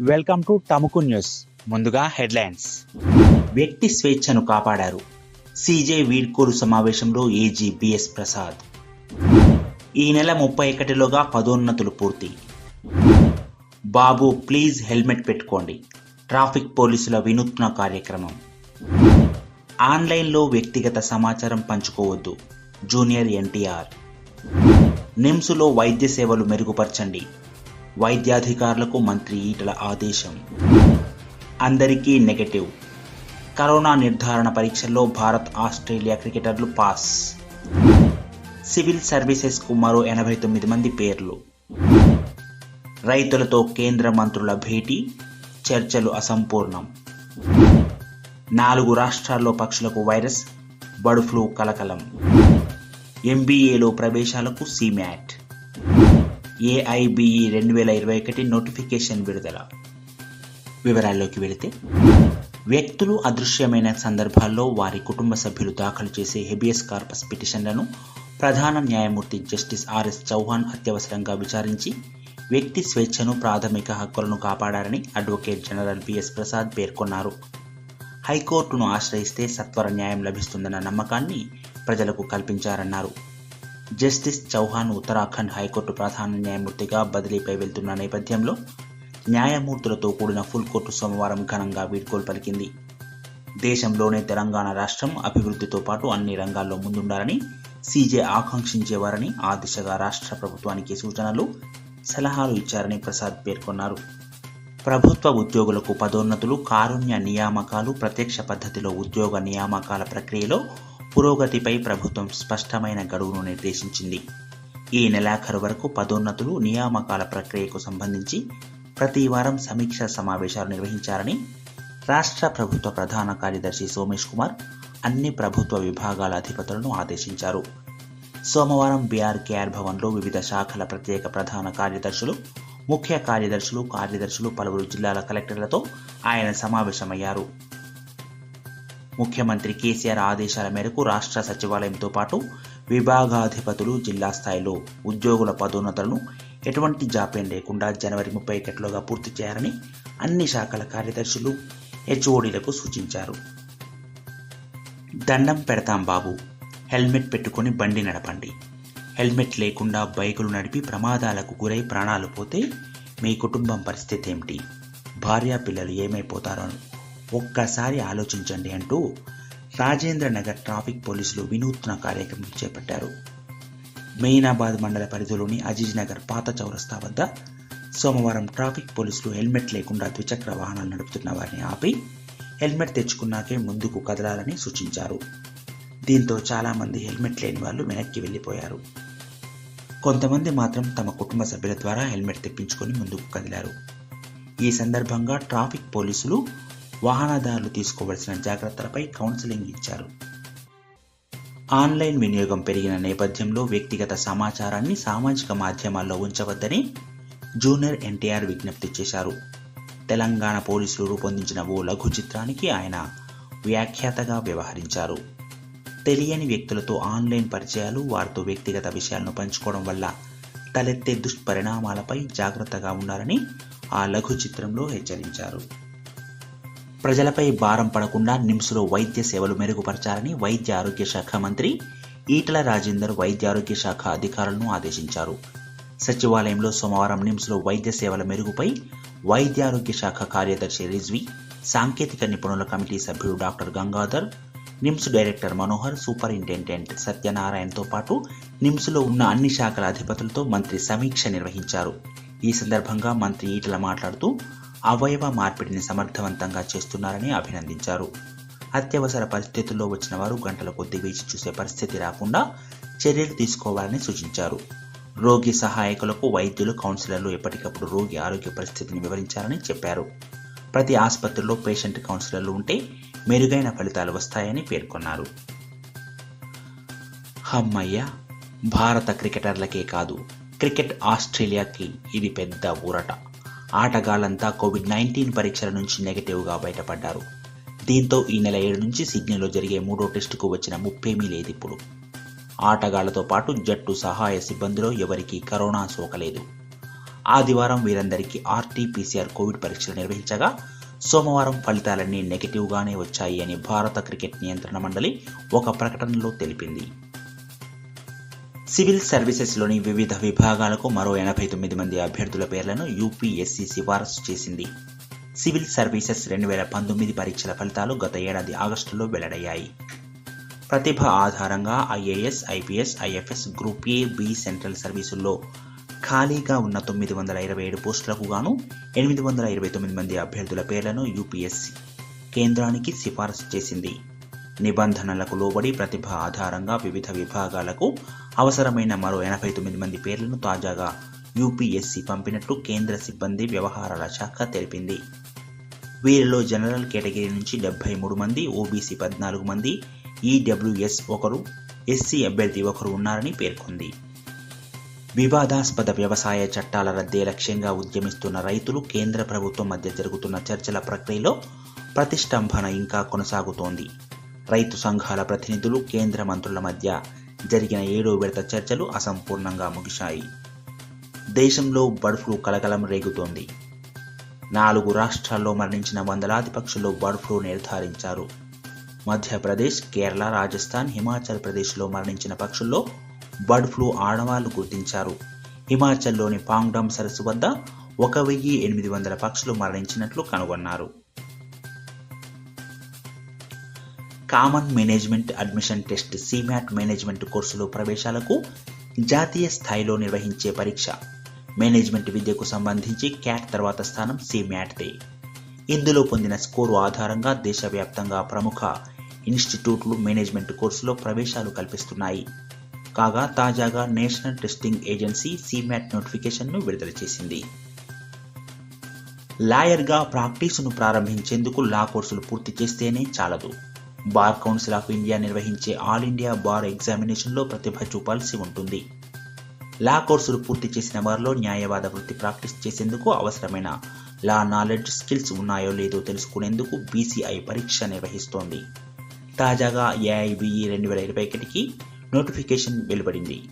Welcome to Tamuku news ముందుగా headlines. వ్యక్తి స్వేచ్ఛను కాపాడారు. సీజే వీడ్కోలు సమావేశంలో ఏజీ బిఎస్ ప్రసాద్. ఈ నెల ముప్పై ఒకటిలోగా పదోన్నతులు పూర్తి. బాబు ప్లీజ్ హెల్మెట్ పెట్టుకోండి. ట్రాఫిక్ పోలీసుల వినూత్న కార్యక్రమం. ఆన్లైన్లో వ్యక్తిగత సమాచారం పంచుకోవద్దు. జూనియర్ ఎన్టీఆర్. నిమ్స్లో వైద్య సేవలు మెరుగుపరచండి. వైద్యాధికారులకు మంత్రి ఈటల ఆదేశం. అందరికీ నెగటివ్. కరోనా నిర్ధారణ పరీక్షల్లో భారత్ ఆస్ట్రేలియా క్రికెటర్లు పాస్. సివిల్ సర్వీసెస్కు మరో ఎనభై తొమ్మిది మంది పేర్లు. రైతులతో కేంద్ర మంత్రుల భేటీ చర్చలు అసంపూర్ణం. నాలుగు రాష్ట్రాల్లో పక్షులకు వైరస్ బర్డ్ ఫ్లూ కలకలం. ఎంబీఏలో ప్రవేశాలకు సిమ్యాట్ ఏఐబిఈ రెండు వేల ఇరవై ఒకటి నోటిఫికేషన్ విడుదల. వివరాల్లోకి వెళితే వ్యక్తులు అదృశ్యమైన సందర్భాల్లో వారి కుటుంబ సభ్యులు దాఖలు చేసే హెబియస్ కార్పస్ పిటిషన్లను ప్రధాన న్యాయమూర్తి జస్టిస్ ఆర్ఎస్ చౌహాన్ అత్యవసరంగా విచారించి వ్యక్తి స్వేచ్ఛను ప్రాథమిక హక్కులను కాపాడారని అడ్వకేట్ జనరల్ బిఎస్ ప్రసాద్ పేర్కొన్నారు. హైకోర్టును ఆశ్రయిస్తే సత్వర న్యాయం లభిస్తుందన్న నమ్మకాన్ని ప్రజలకు కల్పించారన్నారు. Justice Chauhan Uttarakhand high court ప్రధాన న్యాయమూర్తిగా బదిలీపై వెళ్తున్న నేపథ్యంలో న్యాయమూర్తులతో కూడిన ఫుల్ కోర్టు సోమవారం ఘనంగా వీడ్కోలు పలికింది. దేశంలోనే తెలంగాణ రాష్ట్రం అభివృద్ధితో పాటు అన్ని రంగాల్లో ముందుండాలని సీజే ఆకాంక్షించేవారని ఆ దిశగా రాష్ట్ర ప్రభుత్వానికి సూచనలు సలహాలు ఇచ్చారని ప్రసాద్ పేర్కొన్నారు. ప్రభుత్వ ఉద్యోగులకు పదోన్నతులు కారుణ్య నియామకాలు ప్రత్యక్ష పద్ధతిలో ఉద్యోగ నియామకాల ప్రక్రియలో పురోగతిపై ప్రభుత్వం స్పష్టమైన గడువును నిర్దేశించింది. ఈ నెలాఖరు వరకు పదోన్నతులు నియామకాల ప్రక్రియకు సంబంధించి ప్రతి వారం సమీక్ష సమావేశాలు నిర్వహించారని రాష్ట్ర ప్రభుత్వ ప్రధాన కార్యదర్శి సోమేష్ కుమార్ అన్ని ప్రభుత్వ విభాగాల అధిపతులను ఆదేశించారు. సోమవారం బీఆర్కేఆర్ భవన్లో వివిధ శాఖల ప్రత్యేక ప్రధాన కార్యదర్శులు ముఖ్య కార్యదర్శులు కార్యదర్శులు పలువురు జిల్లాల కలెక్టర్లతో ఆయన సమావేశమయ్యారు. ముఖ్యమంత్రి కేసీఆర్ ఆదేశాల మేరకు రాష్ట్ర సచివాలయంతో పాటు విభాగాధిపతులు జిల్లా స్థాయిలో ఉద్యోగుల పదోన్నతులను ఎటువంటి జాప్యం లేకుండా జనవరి ముప్పై ఒకటిలోగా పూర్తి చేయాలని అన్ని శాఖల కార్యదర్శులు హెచ్ఓడీలకు సూచించారు. దండం పెడతాం బాబు. హెల్మెట్ పెట్టుకొని బండి నడపండి. హెల్మెట్ లేకుండా బైకులు నడిపి ప్రమాదాలకు గురై ప్రాణాలు పోతే మీ కుటుంబం పరిస్థితి ఏమిటి? భార్య పిల్లలు ఏమైపోతారో ఒక్కసారి ఆలోచించండి అంటూ రాజేంద్ర నగర్ ట్రాఫిక్ పోలీసులు వినూత్న కార్యక్రమం చేపట్టారు. మెయినాబాద్ మండల పరిధిలోని అజీజ్ నగర్ పాత చౌరస్తా వద్ద సోమవారం ట్రాఫిక్ పోలీసులు హెల్మెట్ లేకుండా ద్విచక్ర వాహనాలు నడుపుతున్న వారిని ఆపి హెల్మెట్ తెచ్చుకున్నాకే ముందుకు కదలాలని సూచించారు. దీంతో చాలామంది హెల్మెట్ లేని వాళ్ళు వెనక్కి వెళ్ళిపోయారు. కొంతమంది మాత్రం తమ కుటుంబ సభ్యుల ద్వారా హెల్మెట్ తెప్పించుకొని ముందుకు కదిలారు. ఈ సందర్భంగా ట్రాఫిక్ పోలీసులు వాహనదారులు తీసుకోవలసిన జాగ్రత్తలపై కౌన్సిలింగ్ ఇచ్చారు. ఆన్లైన్ వినియోగం పెరిగిన నేపథ్యంలో వ్యక్తిగత సమాచారాన్ని సామాజిక మాధ్యమాల్లో ఉంచవద్దని జూనియర్ ఎన్టీఆర్ విజ్ఞప్తి చేశారు. తెలంగాణ పోలీసులు రూపొందించిన ఓ లఘు చిత్రానికి ఆయన వ్యాఖ్యాతగా వ్యవహరించారు. తెలియని వ్యక్తులతో ఆన్లైన్ పరిచయాలు వారితో వ్యక్తిగత విషయాలను పంచుకోవడం వల్ల తలెత్తే దుష్పరిణామాలపై జాగ్రత్తగా ఉండాలని ఆ లఘు చిత్రంలో హెచ్చరించారు. ప్రజలపై భారం పడకుండా నిమ్స్లో వైద్య సేవలు మెరుగుపరచాలని వైద్య ఆరోగ్య శాఖ మంత్రి ఈటల రాజేందర్ వైద్య ఆరోగ్య శాఖ అధికారులను ఆదేశించారు. సచివాలయంలో సోమవారం నిమ్స్లో వైద్య సేవల మెరుగుపై వైద్య ఆరోగ్య శాఖ కార్యదర్శి రిజ్వి సాంకేతిక నిపుణుల కమిటీ సభ్యుడు doctor Gangadhar NIMS director Manohar superintendent సత్యనారాయణతో పాటు నిమ్స్లో ఉన్న అన్ని శాఖల అధిపతులతో మంత్రి సమీక్ష నిర్వహించారు. ఈ సందర్భంగా మంత్రి ఈటల మాట్లాడుతూ అవయవ మార్పిడిని సమర్థవంతంగా చేస్తున్నారని అభినందించారు. అత్యవసర పరిస్థితుల్లో వచ్చిన వారు గంటల కొద్ది వేచి చూసే పరిస్థితి రాకుండా చర్యలు తీసుకోవాలని సూచించారు. రోగి సహాయకులకు వైద్యులు కౌన్సిలర్లు ఎప్పటికప్పుడు రోగి ఆరోగ్య పరిస్థితిని వివరించాలని చెప్పారు. ప్రతి ఆసుపత్రిలో పేషెంట్ కౌన్సిలర్లు ఉంటే మెరుగైన ఫలితాలు వస్తాయని పేర్కొన్నారు. హమ్మయ్య భారత క్రికెటర్లకే కాదు క్రికెట్ ఆస్ట్రేలియాకి ఇది పెద్ద ఊరట. ఆటగాళ్ళంతా కోవిడ్ నైన్టీన్ పరీక్షల నుంచి నెగటివ్గా బయటపడ్డారు. దీంతో ఈ నెల ఏడు నుంచి సిడ్నీలో జరిగే మూడో టెస్టుకు వచ్చిన ముప్పేమీ లేదు ఇప్పుడు. ఆటగాళ్ళతో పాటు జట్టు సహాయ సిబ్బందిలో ఎవరికీ కరోనా సోకలేదు. ఆదివారం వీరందరికీ ఆర్టీపీసీఆర్ కోవిడ్ పరీక్షలు నిర్వహించగా సోమవారం ఫలితాలన్నీ నెగిటివ్గానే వచ్చాయి అని భారత క్రికెట్ నియంత్రణ మండలి ఒక ప్రకటనలో తెలిపింది. సివిల్ సర్వీసెస్లోని వివిధ విభాగాలకు మరో ఎనభై తొమ్మిది మంది అభ్యర్థుల పేర్లను యూపీఎస్సీ సిఫారసు చేసింది. సివిల్ సర్వీసెస్ రెండు వేల పంతొమ్మిది పరీక్షల ఫలితాలు గత ఏడాది ఆగస్టులో వెల్లడయ్యాయి. ప్రతిభ ఆధారంగా IAS IPS IFS group A B central సర్వీసుల్లో ఖాళీగా ఉన్న తొమ్మిది వందల ఇరవై ఏడు పోస్టులకు గాను ఎనిమిది వందల ఇరవై తొమ్మిది మంది అభ్యర్థుల పేర్లను యూపీఎస్సీ కేంద్రానికి సిఫారసు చేసింది. నిబంధనలకు లోబడి ప్రతిభ ఆధారంగా వివిధ విభాగాలకు అవసరమైన మరో ఎనభై తొమ్మిది మంది పేర్లను తాజాగా యూపీఎస్సీ పంపినట్లు కేంద్ర సిబ్బంది వ్యవహారాల శాఖ తెలిపింది. వీరిలో జనరల్ కేటగిరీ నుంచి డెబ్బై మూడు మంది ఓబీసీ పద్నాలుగు మంది ఈడబ్ల్యూఎస్ ఒకరు ఎస్సీ అభ్యర్థి ఒకరు ఉన్నారని పేర్కొంది. వివాదాస్పద వ్యవసాయ చట్టాల రద్దే లక్ష్యంగా ఉద్యమిస్తున్న రైతులు కేంద్ర ప్రభుత్వం మధ్య జరుగుతున్న చర్చల ప్రక్రియలో ప్రతిష్టంభన ఇంకా కొనసాగుతోంది. రైతు సంఘాల ప్రతినిధులు కేంద్ర మంత్రుల మధ్య జరిగిన ఏడో విడత చర్చలు అసంపూర్ణంగా ముగిశాయి. దేశంలో బర్డ్ ఫ్లూ కలకలం రేగుతోంది. నాలుగు రాష్ట్రాల్లో మరణించిన వందలాది పక్షుల్లో బర్డ్ ఫ్లూ నిర్ధారించారు. మధ్యప్రదేశ్ కేరళ రాజస్థాన్ హిమాచల్ ప్రదేశ్లో మరణించిన పక్షుల్లో బర్డ్ ఫ్లూ ఆడవాళ్ళు గుర్తించారు. హిమాచల్లోని పాంగ్డమ్ సరస్సు వద్ద ఒక వెయ్యి ఎనిమిది వందల పక్షులు మరణించినట్లు కనుగొన్నారు. Common management admission test CMAT management కోర్సులో ప్రవేశాలకు జాతీయ స్థాయిలో నిర్వహించే పరీక్ష. మేనేజ్మెంట్ విద్యకు సంబంధించి క్యాట్ తర్వాత స్థానం సిమ్యాట్దే. ఇందులో పొందిన స్కోరు ఆధారంగా దేశవ్యాప్తంగా ప్రముఖ ఇన్స్టిట్యూట్లు మేనేజ్మెంట్ కోర్సులో ప్రవేశాలు కల్పిస్తున్నాయి. కాగా తాజాగా నేషనల్ టెస్టింగ్ ఏజెన్సీ సిమ్యాట్ నోటిఫికేషన్ను విడుదల చేసింది. లాయర్గా ప్రాక్టీసును ప్రారంభించేందుకు లా కోర్సులు పూర్తి చేస్తేనే చాలదు. బార్ కౌన్సిల్ ఆఫ్ ఇండియా నిర్వహించే ఆల్ ఇండియా బార్ ఎగ్జామినేషన్లో ప్రతిభ చూపాల్సి ఉంటుంది. లా కోర్సులు పూర్తి చేసిన వారిలో న్యాయవాద వృత్తి ప్రాక్టీస్ చేసేందుకు అవసరమైన లా నాలెడ్జ్ స్కిల్స్ ఉన్నాయో లేదో తెలుసుకునేందుకు బీసీఐ పరీక్ష నిర్వహిస్తోంది. తాజాగా ఏఐబిఈ రెండు వేల ఇరవై ఒకటికి నోటిఫికేషన్ వెలువడింది.